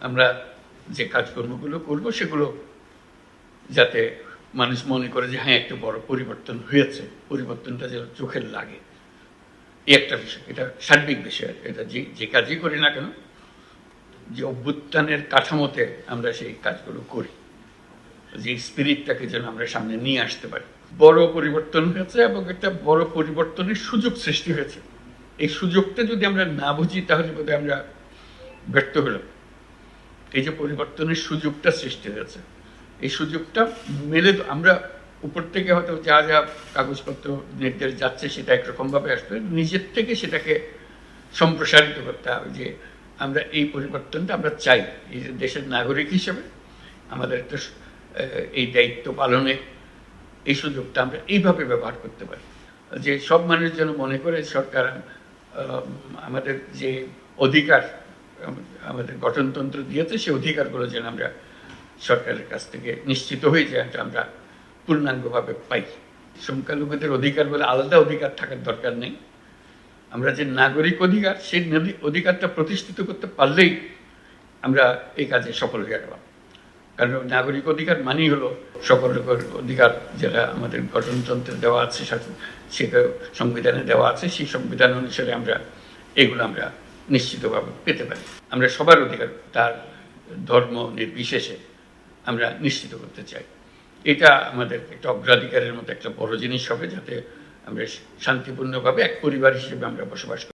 আমরা যে কাজকর্মগুলো করব সেগুলো যাতে মানুষ মনে করে যে হ্যাঁ একটা বড় পরিবর্তন হয়েছে, পরিবর্তনটা যেন চোখের লাগে। এই একটা বিষয়। এটা সার্বিক বিষয়। এটা যে যে কাজই করি না কেন, যে অভ্যুত্থানের কাঠামোতে আমরা সেই কাজগুলো করি। যে স্পিরিটটাকে যেন আমরা সামনে নিয়ে আসতে পারি। বড় পরিবর্তন হয়েছে এবং একটা বড় পরিবর্তনের সুযোগ সৃষ্টি হয়েছে। এই সুযোগটা যদি আমরা না বুঝি, তাহলে বোধহয় আমরা ব্যর্থ হলাম। এই যে পরিবর্তনের সুযোগটা সৃষ্টি হয়েছে, এই সুযোগটা মেলে আমরা উপর থেকে হয়তো যা যা কাগজপত্র নির্দেশ যাচ্ছে সেটা একরকমভাবে আসবে, নিজের থেকে সেটাকে সম্প্রসারিত করতে হবে যে আমরা এই পরিবর্তনটা আমরা চাই। এই যে দেশের নাগরিক হিসেবে আমাদের একটা এই দায়িত্ব পালনে এই সুযোগটা আমরা এইভাবে ব্যবহার করতে পারি। যে সব মানুষ যেন মনে করে সরকার আমাদের যে অধিকার আমাদের গঠনতন্ত্র দিয়েছে সেই অধিকারগুলো যেন আমরা সরকারের কাছ থেকে, নিশ্চিত হয়ে এটা আমরা পূর্ণাঙ্গভাবে পাই। সংখ্যালঘুদের অধিকার বলে আলাদা অধিকার থাকার দরকার নেই। আমরা যে নাগরিক অধিকার সেই অধিকারটা প্রতিষ্ঠিত করতে পারলেই আমরা এই কাজে সফল হয়ে গেলাম। কারণ নাগরিক অধিকার মানেই হলো সকল অধিকার যেটা আমাদের গঠনতন্ত্রে দেওয়া আছে, সেটা সংবিধানে দেওয়া আছে, সেই সংবিধান অনুসারে আমরা এগুলো আমরা নিশ্চিতভাবে পেতে পারি। আমরা সবার অধিকার, তার ধর্ম নির্বিশেষে আমরা নিশ্চিত করতে চাই। এটা আমাদের একটা অগ্রাধিকারের মতো একটা বড় জিনিস হবে যাতে আমরা শান্তিপূর্ণভাবে এক পরিবার হিসেবে আমরা বসবাস